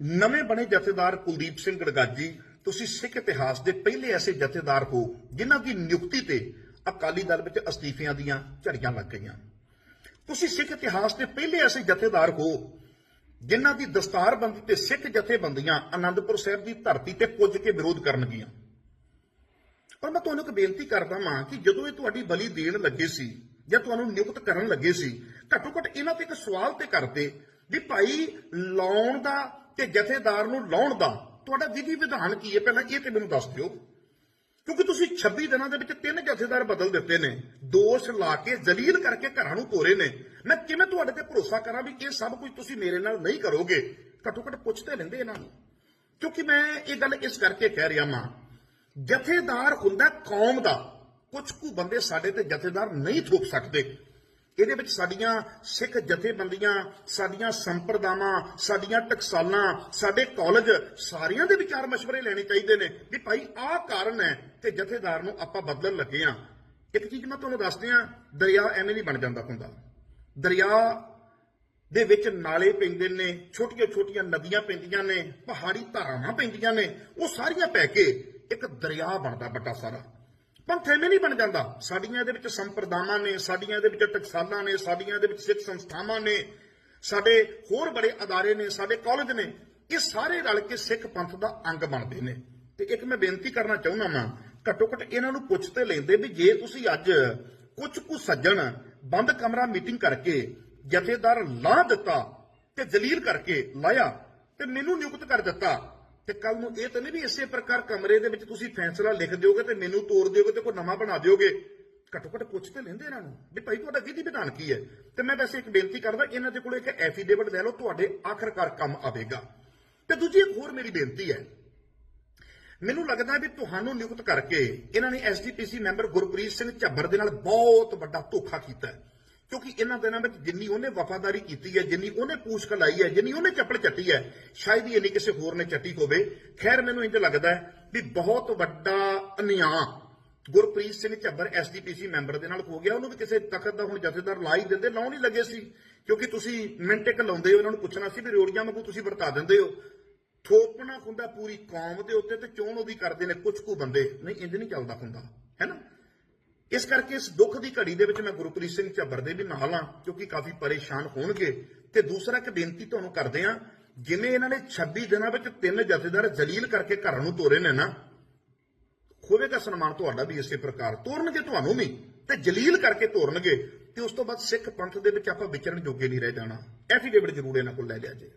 ਨਵੇਂ ਬਣੇ ਜਥੇਦਾਰ ਕੁਲਦੀਪ ਸਿੰਘ ਗੜਗਾਜੀ, ਤੁਸੀਂ ਸਿੱਖ ਇਤਿਹਾਸ ਦੇ ਪਹਿਲੇ ਐਸੇ ਜਥੇਦਾਰ ਹੋ ਜਿਨ੍ਹਾਂ ਦੀ ਨਿਯੁਕਤੀ ਤੇ ਅਕਾਲੀ ਦਲ ਵਿੱਚ ਅਸਤੀਫਿਆਂ ਦੀਆਂ ਝੜੀਆਂ ਲੱਗ ਗਈਆਂ। ਤੁਸੀਂ ਸਿੱਖ ਇਤਿਹਾਸ ਦੇ ਪਹਿਲੇ ਐਸੇ ਜਥੇਦਾਰ ਹੋ ਜਿਨ੍ਹਾਂ ਦੀ ਦਸਤਾਰਬੰਦੀ ਤੇ ਸਿੱਖ ਜਥੇਬੰਦੀਆਂ ਆਨੰਦਪੁਰ ਸਾਹਿਬ ਦੀ ਧਰਤੀ ਤੇ ਪੁੱਜ ਕੇ ਵਿਰੋਧ ਕਰਨਗੀਆਂ ਪਰ ਮੈਂ ਤੁਹਾਨੂੰ ਇੱਕ ਬੇਨਤੀ ਕਰਦਾ ਹਾਂ ਕਿ ਜਦੋਂ ਇਹ ਤੁਹਾਡੀ ਬਲੀ ਦੇਣ ਲੱਗੇ ਸੀ ਜਾਂ ਤੁਹਾਨੂੰ ਨਿਯੁਕਤ ਕਰਨ ਲੱਗੇ ਸੀ ਘੱਟੋ ਘੱਟ ਇਹਨਾਂ ਤੇ ਇੱਕ ਸਵਾਲ ਤੇ ਕਰਦੇ ਵੀ ਭਾਈ ਲਾਉਣ ਦਾ ਤੇ ਜਥੇਦਾਰ ਨੂੰ ਲਾਉਣ ਦਾ ਤੁਹਾਡਾ ਵਿਧੀ ਵਿਧਾਨ ਕੀ ਹੈ? ਪਹਿਲਾਂ ਇਹ ਤੇ ਮੈਨੂੰ ਦੱਸ ਦਿਓ। ਕਿਉਂਕਿ ਤੁਸੀਂ 26 ਦਿਨਾਂ ਦੇ ਵਿੱਚ ਤਿੰਨ ਜਥੇਦਾਰ ਬਦਲ ਦਿੱਤੇ ਨੇ। ਦੋਸ਼ ਲਾ ਕੇ, ਜ਼ਲੀਲ ਕਰਕੇ ਘਰਾਂ ਨੂੰ ਤੋਰੇ ਨੇ। ਮੈਂ ਕਿਵੇਂ ਤੁਹਾਡੇ ਤੇ ਭਰੋਸਾ ਕਰਾਂ ਵੀ ਇਹ ਸਭ ਕੁਝ ਤੁਸੀਂ ਮੇਰੇ ਨਾਲ ਨਹੀਂ ਕਰੋਗੇ? ਘੱਟੋ ਘੱਟ ਪੁੱਛਦੇ ਰਹਿੰਦੇ ਇਹਨਾਂ ਨੂੰ। ਕਿਉਂਕਿ ਮੈਂ ਇਹ ਗੱਲ ਇਸ ਕਰਕੇ ਕਹਿ ਰਿਹਾ ਮਾਂ ਜਥੇਦਾਰ ਹੁੰਦਾ ਕੌਮ ਦਾ। ਕੁਝ ਕੁ ਬੰਦੇ ਸਾਡੇ ਤੇ ਜਥੇਦਾਰ ਨਹੀਂ ਥੋਪ ਸਕਦੇ। ਇਹਦੇ ਵਿੱਚ ਸਾਡੀਆਂ ਸਿੱਖ ਜਥੇਬੰਦੀਆਂ, ਸਾਡੀਆਂ ਸੰਪਰਦਾਵਾਂ, ਸਾਡੀਆਂ ਟਕਸਾਲਾਂ, ਸਾਡੇ ਕਾਲਜ ਸਾਰਿਆਂ ਦੇ ਵਿਚਾਰ مشਵਰੇ ਲੈਣੇ ਚਾਹੀਦੇ ਨੇ ਵੀ ਭਾਈ ਆਹ ਕਾਰਨ ਹੈ ਤੇ ਜਥੇਦਾਰ ਨੂੰ ਆਪਾਂ ਬਦਲਣ ਲੱਗੇ ਆ ਇੱਕ ਚੀਜ਼ ਮੈਂ ਤੁਹਾਨੂੰ ਦੱਸ ਦਿਆਂ ਦਰਿਆ ਐਵੇਂ ਨਹੀਂ ਬਣ ਜਾਂਦਾ ਹੁੰਦਾ। ਦਰਿਆ ਦੇ ਵਿੱਚ ਨਾਲੇ ਪੈਂਦੇ ਨੇ ਛੋਟੀਆਂ ਛੋਟੀਆਂ ਨਦੀਆਂ ਪੈਂਦੀਆਂ ਨੇ, ਪਹਾੜੀ ਧਾਰਾਵਾਂ ਪੈਂਦੀਆਂ ਨੇ, ਉਹ ਸਾਰੀਆਂ ਪੈ ਕੇ ਇੱਕ ਦਰਿਆ ਬਣਦਾ ਵੱਡਾ ਸਾਰਾ। ਪੰਥ ਐਵੇਂ ਨਹੀਂ ਬਣ ਜਾਂਦਾ। ਸਾਡੀਆਂ ਇਹਦੇ ਵਿੱਚ ਸੰਪਰਦਾਵਾਂ ਨੇ, ਸਾਡੀਆਂ ਇਹਦੇ ਵਿੱਚ ਟਕਸਾਲਾਂ ਨੇ, ਸਾਡੀਆਂ ਇਹਦੇ ਵਿੱਚ ਸਿੱਖ ਸੰਸਥਾਵਾਂ ਨੇ, ਸਾਡੇ ਹੋਰ ਬੜੇ ਅਦਾਰੇ ਨੇ, ਸਾਡੇ ਕਾਲਜ ਨੇ, ਇਹ ਸਾਰੇ ਰਲ ਕੇ ਸਿੱਖ ਪੰਥ ਦਾ ਅੰਗ ਬਣਦੇ ਨੇ। ਤੇ ਇੱਕ ਮੈਂ ਬੇਨਤੀ ਕਰਨਾ ਚਾਹੁੰਦਾ ਵਾਂ ਘੱਟੋ ਘੱਟ ਇਹਨਾਂ ਨੂੰ ਪੁੱਛ ਤੇ ਲੈਂਦੇ ਵੀ ਜੇ ਤੁਸੀਂ ਅੱਜ ਕੁਝ ਕੁ ਸੱਜਣ ਬੰਦ ਕਮਰਾ ਮੀਟਿੰਗ ਕਰਕੇ ਜਥੇਦਾਰ ਲਾ ਦਿੱਤਾ ਤੇ ਜਲੀਲ ਕਰਕੇ ਲਾਇਆ ਤੇ ਮੈਨੂੰ ਨਿਯੁਕਤ ਕਰ ਦਿੱਤਾ ਤੇ ਕੱਲ ਨੂੰ ਇਹ ਤਾਂ ਨਹੀਂ ਵੀ ਇਸੇ ਪ੍ਰਕਾਰ ਕਮਰੇ ਦੇ ਵਿੱਚ ਤੁਸੀਂ ਫੈਸਲਾ ਲਿਖ ਦਿਓਗੇ ਤੇ ਮੈਨੂੰ ਤੋੜ ਦਿਓਗੇ ਤੇ ਕੋਈ ਨਵਾਂ ਬਣਾ ਦਿਓਗੇ। ਘੱਟੋ ਘੱਟ ਪੁੱਛ ਤੇ ਲੈਂਦੇ ਇਹਨਾਂ ਨੂੰ ਵੀ ਭਾਈ ਤੁਹਾਡਾ ਵਿਧੀ ਵਿਧਾਨ ਕੀ ਹੈ? ਤੇ ਮੈਂ ਵੈਸੇ ਇੱਕ ਬੇਨਤੀ ਕਰਦਾ, ਇਹਨਾਂ ਦੇ ਕੋਲ ਇੱਕ ਐਫੀਡੇਵਿਟ ਲੈ ਲਓ, ਤੁਹਾਡੇ ਆਖਰਕਾਰ ਕੰਮ ਆਵੇਗਾ। ਤੇ ਦੂਜੀ ਇੱਕ ਹੋਰ ਮੇਰੀ ਬੇਨਤੀ ਹੈ। ਮੈਨੂੰ ਲੱਗਦਾ ਵੀ ਤੁਹਾਨੂੰ ਨਿਯੁਕਤ ਕਰਕੇ ਇਹਨਾਂ ਨੇ ਐਸਜੀਪੀਸੀ ਮੈਂਬਰ ਗੁਰਪ੍ਰੀਤ ਸਿੰਘ ਝੱਬਰ ਦੇ ਨਾਲ ਬਹੁਤ ਵੱਡਾ ਧੋਖਾ ਕੀਤਾ ਹੈ। ਕਿਉਂਕਿ ਇਹਨਾਂ ਦਿਨਾਂ ਵਿੱਚ ਜਿੰਨੀ ਉਹਨੇ ਵਫਾਦਾਰੀ ਕੀਤੀ ਹੈ, ਜਿੰਨੀ ਉਹਨੇ ਪੂਛ ਕਲਾਈ ਹੈ, ਜਿੰਨੀ ਉਹਨੇ ਚੱਪਲ ਚੱਟੀ ਹੈ, ਸ਼ਾਇਦ ਹੀ ਇੰਨੀ ਕਿਸੇ ਹੋਰ ਨੇ ਚੱਟੀ ਹੋਵੇ। ਖੈਰ, ਮੈਨੂੰ ਇੰਜ ਲੱਗਦਾ ਹੈ ਵੀ ਬਹੁਤ ਵੱਡਾ ਅਨਿਆਂ ਗੁਰਪ੍ਰੀਤ ਸਿੰਘ ਝੱਬਰ ਐਸਡੀਪੀਸੀ ਮੈਂਬਰ ਦੇ ਨਾਲ ਹੋ ਗਿਆ। ਉਹਨੂੰ ਵੀ ਕਿਸੇ ਤਖਤ ਦਾ ਹੁਣ ਜਥੇਦਾਰ ਲਾ ਹੀ ਦਿੰਦੇ, ਲਾਉਣ ਹੀ ਲੱਗੇ ਸੀ। ਕਿਉਂਕਿ ਤੁਸੀਂ ਮਿੰਟ ਇੱਕ ਲਾਉਂਦੇ ਹੋ, ਇਹਨਾਂ ਨੂੰ ਪੁੱਛਣਾ ਸੀ ਵੀ ਰੋੜੀਆਂ ਵਾਂਗੂ ਤੁਸੀਂ ਵਰਤਾ ਦਿੰਦੇ ਹੋ। ਥੋਪਣਾ ਹੁੰਦਾ ਪੂਰੀ ਕੌਮ ਦੇ ਉੱਤੇ ਤੇ ਚੋਣ ਉਹਦੀ ਕਰਦੇ ਨੇ, ਕੁਝ ਕੁ ਬੰਦੇ। ਨਹੀਂ ਇੰਜ ਨਹੀਂ ਚੱਲਦਾ ਹੁੰਦਾ ਹੈ ਨਾ? ਇਸ ਕਰਕੇ ਇਸ ਦੁੱਖ ਦੀ ਘੜੀ ਦੇ ਵਿੱਚ ਮੈਂ ਗੁਰਪ੍ਰੀਤ ਸਿੰਘ ਝੱਬਰ ਦੇ ਵੀ ਨਾਲ ਹਾਂ, ਕਿਉਂਕਿ ਕਾਫੀ ਪਰੇਸ਼ਾਨ ਹੋਣਗੇ। ਤੇ ਦੂਸਰਾ ਇੱਕ ਬੇਨਤੀ ਤੁਹਾਨੂੰ ਕਰਦੇ ਆ ਜਿਵੇਂ ਇਹਨਾਂ ਨੇ 26 ਦਿਨਾਂ ਵਿੱਚ ਤਿੰਨ ਜਥੇਦਾਰ ਜਲੀਲ ਕਰਕੇ ਘਰਾਂ ਨੂੰ ਤੋਰੇ ਨੇ ਨਾ ਹੋਵੇਗਾ ਸਨਮਾਨ ਤੁਹਾਡਾ ਵੀ ਇਸੇ ਪ੍ਰਕਾਰ ਤੋਰਨਗੇ ਤੁਹਾਨੂੰ ਵੀ, ਤੇ ਜਲੀਲ ਕਰਕੇ ਤੋਰਨਗੇ, ਤੇ ਉਸ ਤੋਂ ਬਾਅਦ ਸਿੱਖ ਪੰਥ ਦੇ ਵਿੱਚ ਆਪਾਂ ਵਿਚਰਨ ਜੋਗੇ ਨਹੀਂ ਰਹਿ ਜਾਣਾ। ਐਫੀਡੇਵਿਟ ਜ਼ਰੂਰ ਇਹਨਾਂ ਕੋਲ ਲੈ ਲਿਆ ਜੇ